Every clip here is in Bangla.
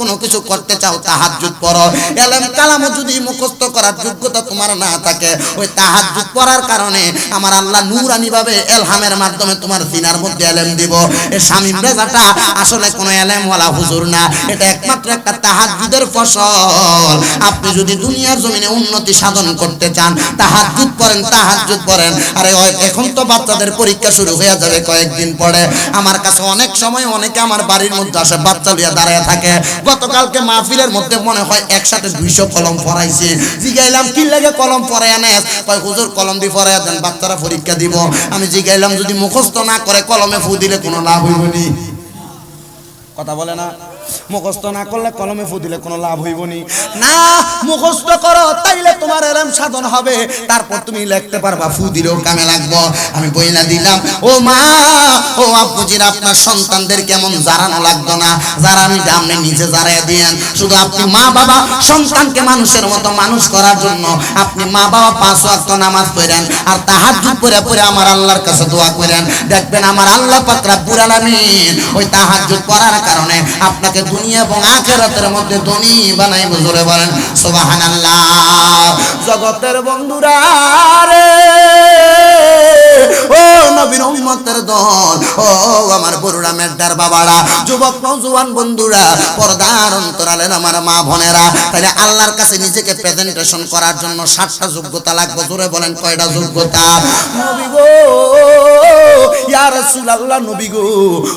কোনো কিছু করতে চাও, তাহাজ্জুদ পড়ো। এলেম কালামও যদি মুখস্থ করার যোগ্যতা তোমার না থাকে, ওই তাহাজ্জুদ পড়ার কারণে আমার আল্লাহ নূরানি ভাবে এলহামের মাধ্যমে তোমার সিনার মধ্যে এলেম দিব। এই শামীম রেজাটা আসলে কোনো এলেমওয়ালা হুজুর না, এটা একমাত্র একটা তাহাজ্জুদের ফসল। আপনি যদি দুনিয়ার জমিনে উন্নতি সাধন করতে চান, তাহাজ্জুদ পড়েন তাহাজ্জুদ পড়েন। আরে এখন তো বাচ্চাদের পরীক্ষা শুরু হয়ে যাবে, কয়েকদিন পরে। আমার কাছে অনেক সময় অনেকে আমার বাড়ির মধ্যে আসে, বাচ্চা লিয়া দাঁড়ায় থাকে। গতকালকে মাহফিলের মধ্যে মনে হয় একসাথে দুইশো কলম পড়াইছে। জিগাইলাম, কি লাগে কলম পরে আনে কয়, হুজুর, কলম দিয়ে পরে দেন, বাচ্চারা পরীক্ষা দিব। আমি জিগাইলাম, যদি মুখস্থ না করে কলমে ফু দিলে কোনো লাভ হইব নি? কথা বলে না? মুখস্থ না করলে কলমে ফু দিলে কোনো লাভ হইব নি, মুখস্থ করো, তাইলে তোমার এরম সাধন হবে। তারপর তুমি লিখতে পারবা ফু দিলেও কামে লাগবো। আমি বইলা দিলাম, ও মা, ও আব্বুজির আপনার সন্তানদের কেমন জারানো লাগতো না? যারা আমি আপনি নিচে জারাই দিয়েন। শুধু আপনি মা, বাবা, সন্তানকে মানুষের মতো মানুষ করার জন্য। আপনি মা, বাবা, পাঁচ ওয়াক্ত নামাজ পড়েন আর তাহাজ্জুদ পড়ে পড়ে আমার আল্লাহর কাছে দোয়া করেন। দেখবেন আমার আল্লাহ পাক রব্বুল আলামিন ওই তাহাজ্জুদ পড়ার কারণে আপনাকে দুনিয়া এবং আখিরাতের মধ্যে ধনী বানাইব জোরে বলেন সুবহানাল্লাহ। জগতের বন্ধুরা রে ও নবীর উম্মতের দল ও আমার বড়ুরা মেড্ডার বাবারা যুবক নৌজওয়ান বন্ধুরা পর্দার অন্তরালের আমার মা বোনেরা তাহলে আল্লাহর কাছে নিজেকে প্রেজেন্টেশন করার জন্য সাতটা যোগ্যতা লাগবে জোরে বলেন কয়টা যোগ্যতা? নবী গো ইয়া রাসূলুল্লাহ নবী গো।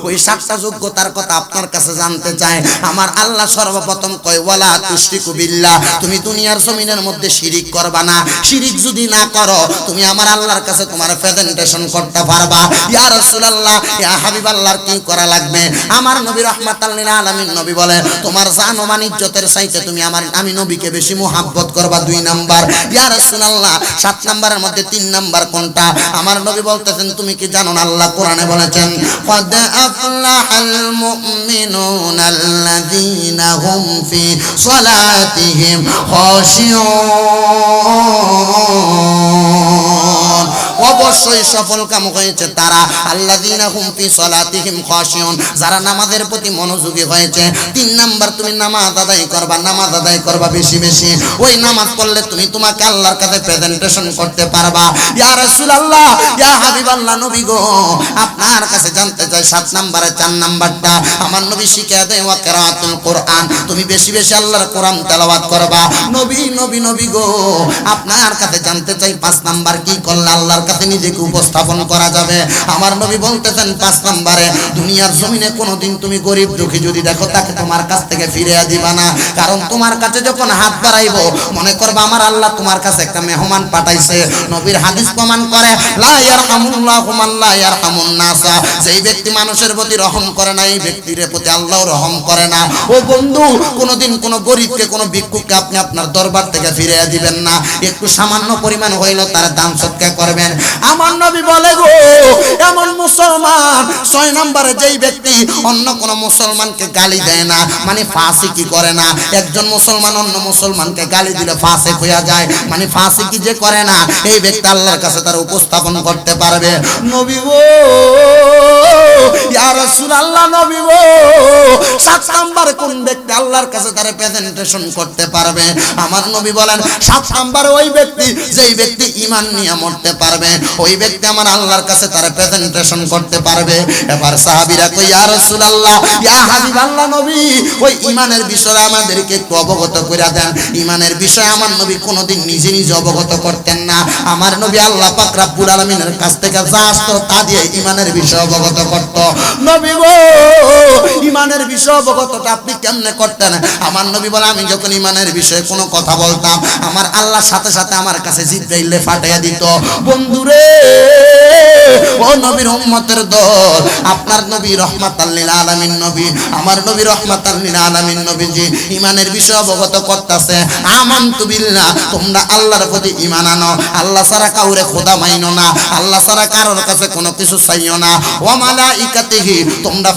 ওই সাতটা যোগ্যতার কথা আপনার কাছে জানতে চাই। আমার আল্লাহ সর্বপ্রথম কয়, ওয়ালা তুশরিকু বিল্লাহ, তুমি দুনিয়ার জমিনের মধ্যে শিরিক করবা না। শিরিক যদি না করো, তুমি আমার আল্লাহর কাছে তোমার প্রেজেন্টেশন করতে পারবা। ইয়া ইয়া হাবিবাল্লাহর কি করা লাগবে? আমার নবী আলামিন নবী বলে, তোমার জান ও ইজ্জতের তুমি আমার, আমি নবীকে বেশি মুহাব্বত করবা দুই নাম্বার। ইয়া রাসূলুল্লাহ, সাত নাম্বারের মধ্যে তিন নাম্বার কোনটা? আমার নবী বলতেছেন, তুমি কি জানো না আল্লাহ কোরআনে بولتن قد أفلح المؤمنون الذين هم في صلاتهم خاشعون অবশ্যই সফল কাম হয়েছে তারা। খাশিউন। যারা নামাজের প্রতি মনোযোগী হয়েছে, তিন নাম্বার তুমি নামাজ আদায় করবা, নামাজ আদায় করবা বেশি বেশি। ওই নামাজ পড়লে তুমি তোমাকে আল্লাহর কাছে প্রেজেন্টেশন করতে পারবা। ইয়া নবী গো, আপনার কাছে জানতে চাই সাত নাম্বারে চার নাম্বারটা। আমার নবী শিখিয়ে দেয় কোরআন। তুমি বেশি বেশি আল্লাহর কোরআন তেলাওয়াত করবা। নবী নবী নবী গো, আপনার কাছে জানতে চাই পাঁচ নাম্বার কি করলে আল্লাহর কাছে নিজেকে উপস্থাপন করা যাবে। আমার নবী বলতেছেন পাঁচ নাম্বারে, দুনিয়ার জমিনে কোনোদিন তুমি গরিব দুঃখী যদি দেখো, তাকে তোমার কাছ থেকে ফিরে দিবা না। কারণ তোমার কাছে যখন হাত বাড়াইবো, মনে করবা আমার আল্লাহ তোমার কাছে একটা মেহমান পাঠাইছে। নবীর হাদিস প্রমাণ করে যেই ব্যক্তি মানুষের প্রতি রহম করে না, এই ব্যক্তির প্রতি আল্লাহ রহম করে না। ও বন্ধু, কোনোদিন কোনো গরিবকে, কোনো ভিক্ষুককে আপনি আপনার দরবার থেকে ফিরে দিবেন না। একটু সামান্য পরিমাণ হইলেও তার দান সৎকার করবেন। আমার নবী বলে গো, এমন মুসলমান, ছয় নম্বরে যেই ব্যক্তি অন্য কোন মুসলমানকে গালি দেয় না মানে ফাঁসি কি করে না, একজন মুসলমান অন্য মুসলমানকে গালি দিলে ফাঁসে হইয়া যায় মানে ফাঁসি কি যে করে না, এই ব্যক্তি আল্লাহর কাছে তার উপস্থাপন করতে পারবে। নবী গো আমার নবী বলেন, সাত নাম্বার ওই ব্যক্তি, যেই ব্যক্তি ঈমান নিয়ে মরতে পারবে। ওই ব্যক্তি আমার আল্লাহর কাছে তার প্রেজেন্টেশন করতে পারবে। এবার সাহাবীরা কই ইয়া রাসূলুল্লাহ, ইয়া হাবিবাল্লাহ নবী। ওই ঈমানের বিষয়ে আমাদেরকে একটু অবগত করে দেন। ঈমানের বিষয়ে আমার নবী কোনোদিন নিজে নিজে অবগত করতেন না। আমার নবী আল্লাহ পাক রব্বুল আলামিনের কাছ থেকে যা আসতো তা দিয়ে ঈমানের বিষয়ে অবগত করত। নবী গো, ঈমানের বিষয়ে অবগতটা আপনি কেমনে করতেন? আমার নবী বলে, আমি যখন ঈমানের বিষয়ে কোনো কথা বলতাম, আমার আল্লাহর সাথে সাথে আমার কাছে জিব্রাইলে ফাটাইয়া দিত। বন্ধুরে ও নবীর উম্মতের দল, আপনার নবী রহমাতাল্লিল আলামিন নবী, আমার নবী রহমাতাল্লিল আলামিন নবীজি, ঈমানের বিষয়ে অবগত করতেছে। বিল্লাহ, তোমরা আল্লাহর প্রতি ঈমান আনো। আল্লাহ কাউরে খোদা মাইনো না। আল্লাহ কারোর কাছে কোনো কিছু চাইও না। মালাইকাতিহি, তোমরা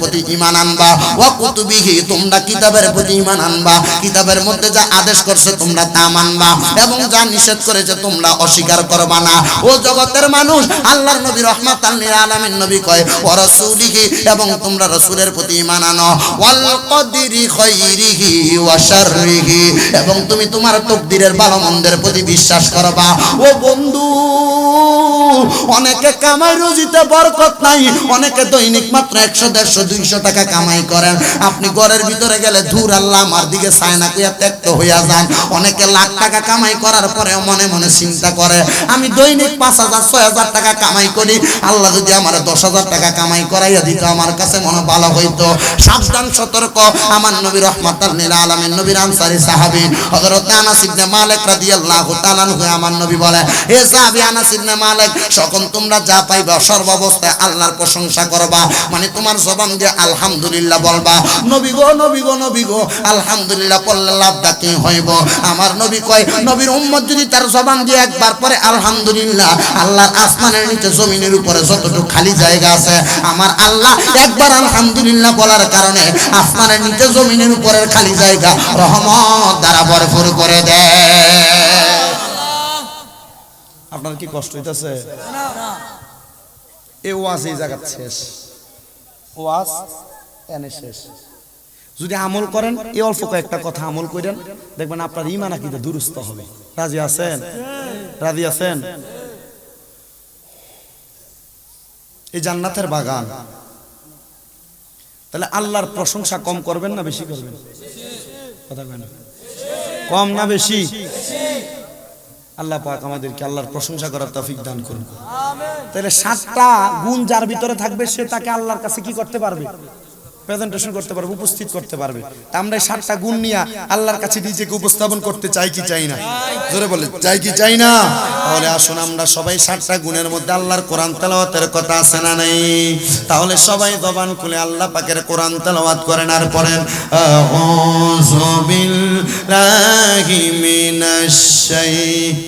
প্রতি ঈমান আনবা। ওয়া কুতুবিহি, তোমরা কিতাবের প্রতি ঈমান আনবা। কিতাবের মধ্যে যা আদেশ করছে, তোমরা তা মানবা। এবং যা নিষেধ করেছে, তোমরা অস্বীকার করবা না। ও জগতের মানুষ আল্লাহর নবী রহমাত আলামিন নবী কয়, ও রাসূলিহি এবং তোমরা রসুলের প্রতি ঈমান আনো। ওয়াল কদরি খাইরিহি ওয়া শাররিহি এবং তুমি তোমার তকদিরের ভালো মন্দের প্রতি বিশ্বাস করবা। ও বন্ধু অনেকে কামাই রুজিতে বরকত নাই, অনেকে দৈনিক মাত্র একশো, দেড়শো, দুইশো টাকা কামাই করেন। আপনি ঘরের ভিতরে গেলে ধুর আল্লাহ আমার দিকে চায় না কুয়া ত্যক্ত হইয়া যান। অনেকে লাখ টাকা কামাই করার পরে মনে মনে চিন্তা করে, আমি দৈনিক পাঁচ হাজার, ছয় হাজার টাকা কামাই করি। আল্লাহ যদি আমার দশ হাজার টাকা কামাই করাইয়া দিত, আমার কাছে মনে ভালো হইতো। সাবধান, সতর্ক। আমার নবী রহমাত আলমের নবীর আনসারি সাহাবি, হযরত আনাস ইবনে মালিক রাদিয়াল্লাহু তাআলা আমার নবী বলে হে সাহাবী আনাস যখন তোমরা যা পাইবা সর্বাবস্থায় আল্লাহর প্রশংসা করবা। মানে তোমার জবান দিয়ে আলহামদুলিল্লাহ বলবা, নবী গো নবী গো নবী গো, আলহামদুলিল্লাহ পড়লে হইব? আমার নবী কয়, নবীর উম্মত যদি তার জবান দিয়ে একবার পরে আলহামদুলিল্লাহ, আল্লাহর আসমানের নিচে জমিনের উপরে যতটুকু খালি জায়গা আছে, আমার আল্লাহ একবার আলহামদুলিল্লাহ বলার কারণে আসমানের নিচে জমিনের উপরের খালি জায়গা রহমত দ্বারা ভরপুর করে দেয়। আপনার কি কষ্ট হইতেছে? এ ওয়াজ এই জায়গা শেষ। ওয়াজ এনে শেষ। যদি আমল করেন এই অল্প কয়েকটা কথা আমল করেন, দেখবেন আপনার ইমান আকিদা দুরুস্ত হবে। রাজি আছেন? রাজি আছেন? এই জান্নাতের বাগান। তাহলে আল্লাহর প্রশংসা কম করবেন না বেশি করবেন? কথা কম না বেশি? আল্লাহ পাক আমাদেরকে আল্লাহর প্রশংসা করার তৌফিক দান করুন। তাহলে সাতটা গুণ যার ভিতরে থাকবে সে তাকে আল্লাহর কাছে কি করতে পারবে? প্রেজেন্টেশন করতে পারবে উপস্থিত করতে পারবে। তা আমরা এই সাতটা গুণ নিয়ে আল্লাহর কাছে নিজেকে উপস্থাপন করতে চাই কি চাই না? জোরে বলে চাই কি চাই না? তাহলে আসুন আমরা সবাই সাতটা গুণের মধ্যে আল্লাহর কোরআন তেলাওয়াতের কথা আছে না নেই? তাহলে সবাই জবান খুলে আল্লাহ পাকের কোরআন তেলাওয়াত করেন আর পড়েন আউযু বিল্লাহি মিনাশ শাইতানির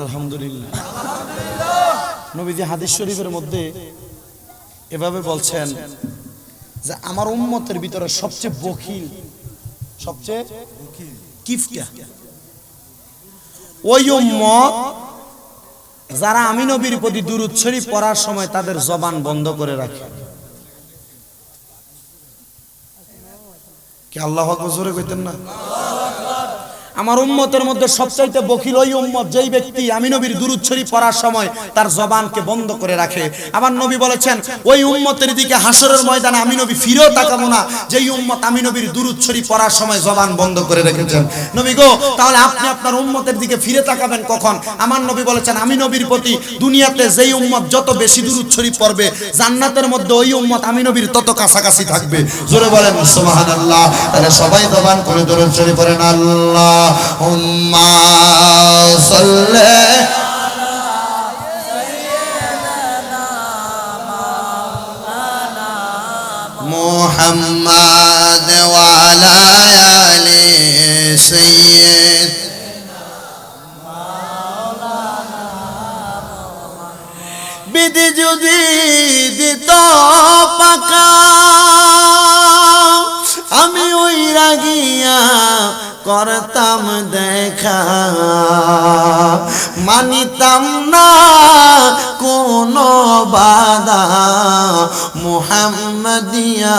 আলহামদুলিল্লাহ। এভাবে বলছেন যে আমার উম্মতের ভিতরে সবচেয়ে বখিল সবচেয়ে ওই উম্মত যারা আমি নবীর প্রতি দুরুদ শরীফ পড়ার সময় তাদের জবান বন্ধ করে রাখে। জোরে কইতেন না? আমার উম্মতের মধ্যে সবচাইতে বকিল ওই উম্মত যেই ব্যক্তি আমি নবীর দুরুদ শরীফ পড়ার সময় তার জবানকে বন্ধ করে রাখে। আমার নবী বলেছেন, ওই উম্মতের দিকে হাসরের ময়দানে আমি নবী ফিরেও তাকাবো না, যেই উম্মত আমি নবীর দুরুদ শরীফ পড়ার সময় জবান বন্ধ করে রেখেছেন। নবী গো, তাহলে আপনি আপনার উম্মতের দিকে ফিরে তাকাবেন কখন? আমার নবী বলেছেন আমি নবীর প্রতি দুনিয়াতে যেই উম্মত যত বেশি দুরুদ শরীফ পড়বে, জান্নাতের মধ্যে ওই উম্মত আমি নবীর তত কাছাকাছি থাকবে। জোরে বলেন, সুবহানাল্লাহ। তাহলে সবাই জবান করে দুরুদ শরীফ পড়েন, আল্লাহ। হুম্মা সাল্লি محمد وعلى آل سيد বিধি যদি দিত পাকা আমি ওই রাগিয়া করতাম দেখা মানিতাম না কোনো বাদা মুহাম্মদিয়ার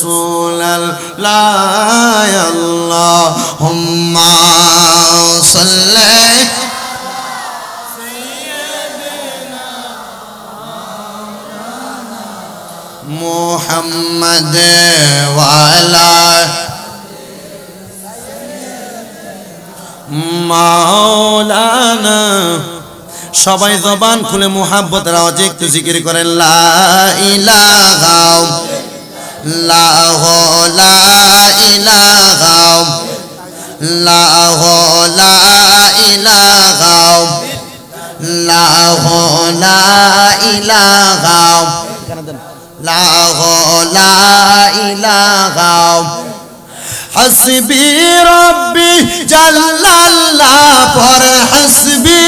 সোলাল্লাহ আল্লাহ হুম্মা সাল্লাল্লাহ محمد وعلى মাওলানা। সবাই জবান খুলে মোহাব্বতের আওয়াজে একটু জিকির করেন, লা ইলাহা লাহ, লা ইলাহা লাহ, লা লাহ, লা হাসবি রব্বি, জাল্লাল্লাহ পর হাসবি।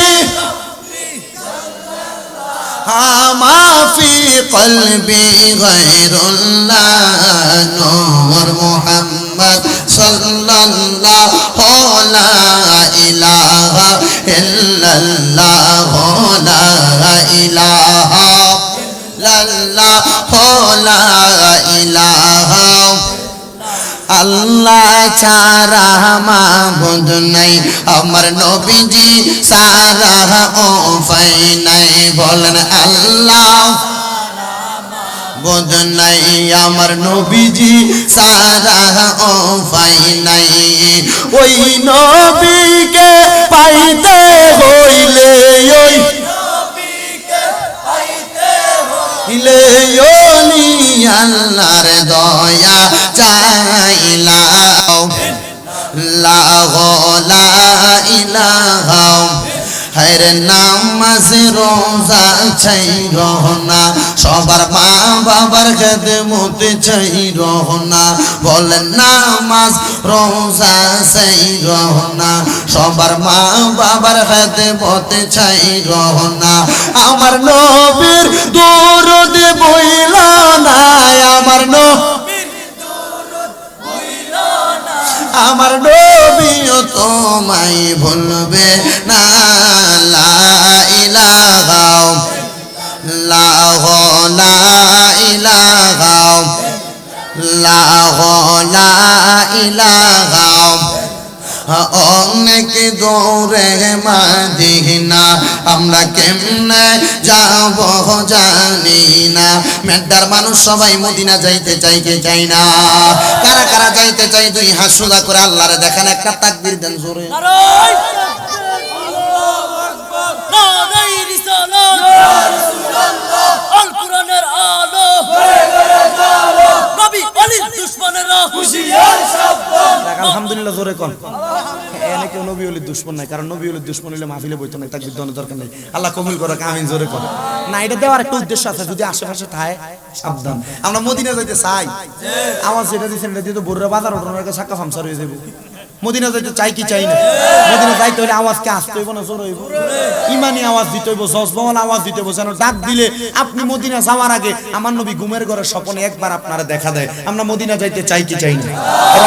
মাফি কলবি গৈরুল্লাহ নূর মুহাম্মদ সাল্লাল্লাহু লা ইলাহা ইল্লাল্লাহ লা ইলাহা লাল্লাহ লা ইলাহা আল্লাহ ছাড়া মাবুদ নাই, আমার নবীজি সারা ও ফাই নাই। বলেন, আল্লাহ বোধ নাই, আমার নবীজি সারা ও ফাই নাই। ওই নবীকে পাইতে হইলে ওই ইলে ওলি আল্লাহর দয়া চাইলাও লাহ লা ইলাহা হর নামাজ রোজা চাই রহনা, সবার মা বাবার খেদমত চাই রহনা। বলেন নামাজ রোজা চাই রহনা, সবার মা বাবার খেদমত চাই রহনা। আমার নবীর দরদ বইলা না আমার নবীর আমার নবীও তোমায় ভুলবে না। লা ইলাহা লাহ লা ইলাহা লাহ লা ইলাহা অনেক দৌড়ে মাদিনা আমরা কেমনে যাব জানি না। মেড্ডার মানুষ সবাই মদিনা যাইতে চাইতে চাই না। কারা কারা যাইতে চাই দুই হাত সোজা করে আল্লাহরে দেখেন একটা তাকবীর দেন জোরে। আলহামদুলিল্লাহ জোরে কন। কেউ নবী অলির দুশ্মন নাই, কারণ নবী অলির দুশ্মন হলে মাহফিলে বইতো না তার বিদ্যমানের দরকার নেই। আল্লাহ কবুল করে, কামিন জোরে করে। না, এটা দেওয়ার একটা উদ্দেশ্য আছে, যদি আশেপাশে থাকে, সাবধান। আমরা মদিনা যাইতে চাই। আমার যেটা দিচ্ছেন এটা দিয়ে তো বাজার ওঠানোর সাক্ষা ফামসার হয়ে যাব মদিনা যাইতে চাই কি চাই না মদিনা যাইতে হলে আওয়াজকে আসতে হইব না জোর হইব? ইমানি আওয়াজ দিতে হইব জজবহল আওয়াজ দিতে হইব, যেন ডাক দিলে আপনি মদিনা যাওয়ার আগে আমার নবী ঘুমের ঘরে স্বপনে একবার আপনারা দেখা দেয়। আমরা মদিনা যাইতে চাই কি চাই না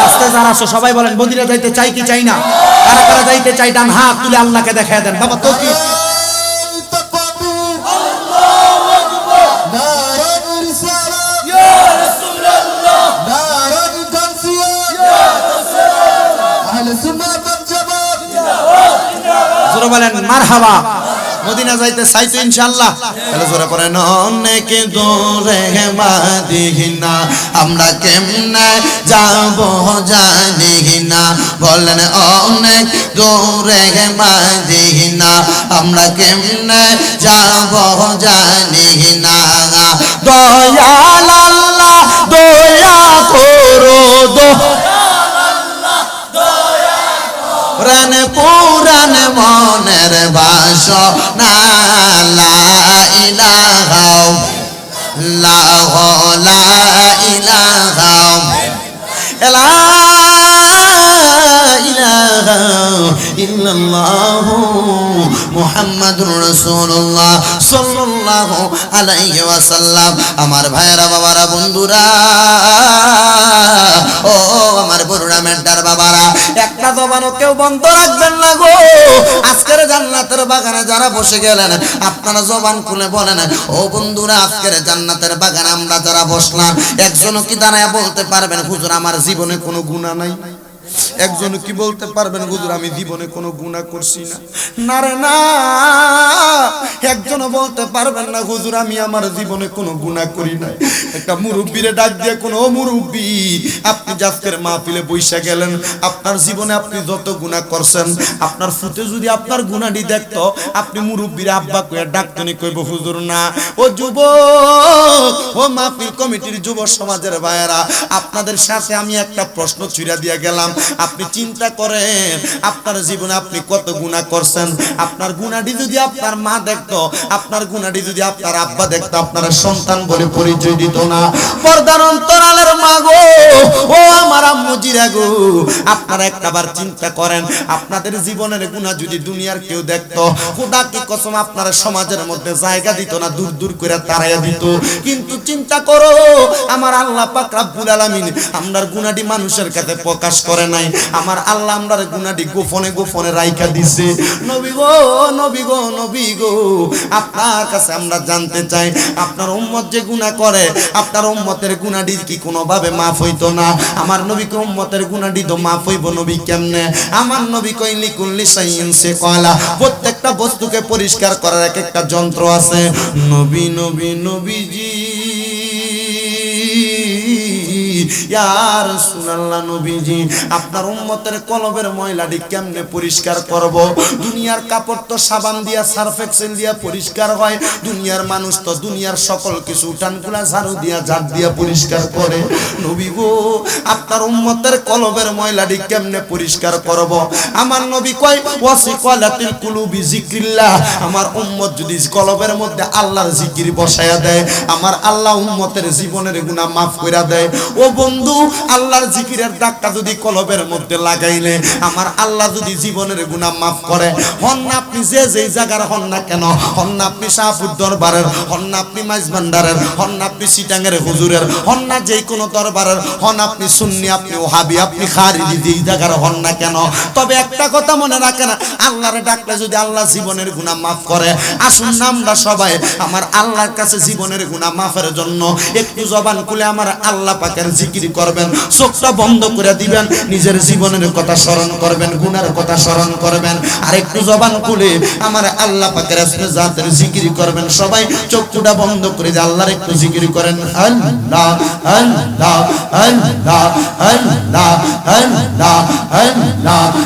রাস্তায় যারা আসো সবাই বলেন, মদিনা যাইতে চাই কি চাই না? কারা কারা যাইতে চাই ডান হাত তুলে আল্লাহকে দেখা দেন। বাবা তো কি জোরে বলেন, মারহাবা, মদিনা যাইতে চাই তো ইনশাআল্লাহ। তাহলে জোরে পড়েন অনেক দূরে মাদিনা, আমরা কেমনে যাব জানি না বলেন, অনেক দূরে মাদিনা, আমরা কেমনে যাব জানি না দয়াল আল্লাহ, দয়া করো দো পুরান পুরান মনের বাস। না লাহ লা ইলাহা। লা ইলাহা ইল্লাল্লাহু মুহাম্মাদুর রাসূলুল্লাহ ওয়াসাল্লাম। আমার ভাইরা বাবারা, বন্ধুরা, ও আমার বড়রা মেন্টার বাবারা একটা জবানও কেউ বন্ধ রাখবেন না গো। আজকের জান্নাতের বাগানে যারা বসে গেলেন, আপনারা জবান খুলে বলেন, ও বন্ধুরা, আজকের জান্নাতের বাগানে আমরা যারা বসলাম, একজনও কি দাঁড়ায় বলতে পারবেন? হুজুর, আমার জীবনে কোনো গুণা নাই। একজন কি বলতে পারবেন, হুজুর, আমি জীবনে কোনো গুনাহ করছি না। না রে, না। একজন বলতে পারবেন না, হুজুর, আমি আমার জীবনে কোনো গুনাহ করি নাই। একটা মুরব্বীরে ডাক দিয়ে কোনো মুরব্বী, আপনি জাতকের মাহফিলে বৈশা গেলেন, আপনার জীবনে আপনি যত গুনাহ করছেন, আপনার ফুটে যদি আপনার গুনাহটি দেখতো, আপনি মুরব্বীর আব্বা কইয়া ডাকতনি, কইব, হুজুর, না। ও যুবক, ও মাহফিল কমিটির যুব সমাজের ভাইয়েরা, আপনাদের সাথে আমি একটা প্রশ্ন ছুড়া দিয়ে গেলাম। আপনি চিন্তা করেন, আপনার জীবনে আপনি কত গুনাহ করছেন? আপনার গুনাহটি যদি আপনার মা দেখতো, আপনার গুনাহটি যদি আপনার আব্বা দেখতো, আপনার সন্তান বলে পরিচয় দিত না। পর্দার অন্তরালের মা গো, ও আমার আম্মু গো, আপনারা একটাবার চিন্তা করেন, আপনাদের জীবনের গুনাহ যদি দুনিয়ার কেউ দেখতো, খোদা কি কসম আপনারা সমাজের মধ্যে জায়গা দিত না, দূর দূর করে তাড়াইয়া দিত? কিন্তু চিন্তা করো, আমার আল্লাহ পাক রাব্বুল আলামিন আমরার গুনাহটি মানুষের কাছে প্রকাশ করে নাই। আমার আল্লাহ আমরার গুনাহটি গোপনে গোপনে রাইখা দিছে। নবী গো নবী গো নবী গো, আপনার কাছে আমরা জানতে চাই, আপনার উম্মত যে গুনাহ করে, আপনার উম্মতের গুনাহটি কি কোনোভাবে মাফ হইতো না? আমার নবীকে উম্মতের গুনাহটি তো মাফ হইব নবী কেমনে? আমার নবী কইলি কুল্লি সাইন সে কয়লা প্রত্যেকটা বস্তুকে পরিষ্কার করার এক একটা যন্ত্র আছে। নবী নবী, নবীজি ইয়া রাসূলুল্লাহ নবীজি, আপনার উম্মতের কলবের ময়লাটি কেমনে পরিষ্কার করব? দুনিয়ার কাপড় তো সাবান দিয়া সার্ফ এক্সেল দিয়া পরিষ্কার হয়, দুনিয়ার মানুষ তো দুনিয়ার সকল কিছু উঠানগুলা ঝাড়ু দিয়া, ঝাড় দিয়া পরিষ্কার করে। নবী গো, আপনার উম্মতের কলবের ময়লাটি কেমনে পরিষ্কার করব? আমার নবী কয়, ওয়াসিকালাতিল কুলুবি জিক্রিল্লাহ আমার উম্মত যদি কলবের মধ্যে আল্লাহর জিকির বসায়া দেয়, আমার আল্লাহ উম্মতের জীবনের গুনাহ মাফ কইরা দেয়। ও বন্ধু, আল্লাহর জিকিরের ডাক্কা যদি কলবের মধ্যে লাগাইলে, আমার আল্লাহ যদি জীবনের গুনাহ মাফ করে, হন না আপনি যে যেই জায়গার হন না কেন, হন না আপনি শাহপুর দরবারের, হন না আপনি মাইজ ভান্ডারের, হন না আপনি সিটাঙ্গের হুজুরের, হন না যেই কোনো দরবারের, হন আপনি সুন্নি, আপনি ওহাবি, আপনি খারিজি, যেই জায়গার হন না কেন। তবে একটা কথা মনে রাখেন, আল্লাহরে ডাকলে যদি আল্লাহ জীবনের গুনাহ মাফ করে, আসুন না আমরা সবাই আমার আল্লাহর কাছে জীবনের গুনাহ মাফের জন্য, একটু জবান খুলে আমার আল্লাহ পাকের জিকির করবেন, চোখটা বন্ধ করে দিবেন, নিজের জীবনের কথা স্মরণ করবেন, গুনার কথা স্মরণ করবেন। আর একটু জবান খুলে আমার আল্লাহ পাকের জাতের জিকির করবেন, সবাই চোখটা বন্ধ করে দিয়ে আল্লাহর একটু জিকির করেন। আল্লাহ আল্লাহ আল্লাহ আল্লাহ আল্লাহ আল্লাহ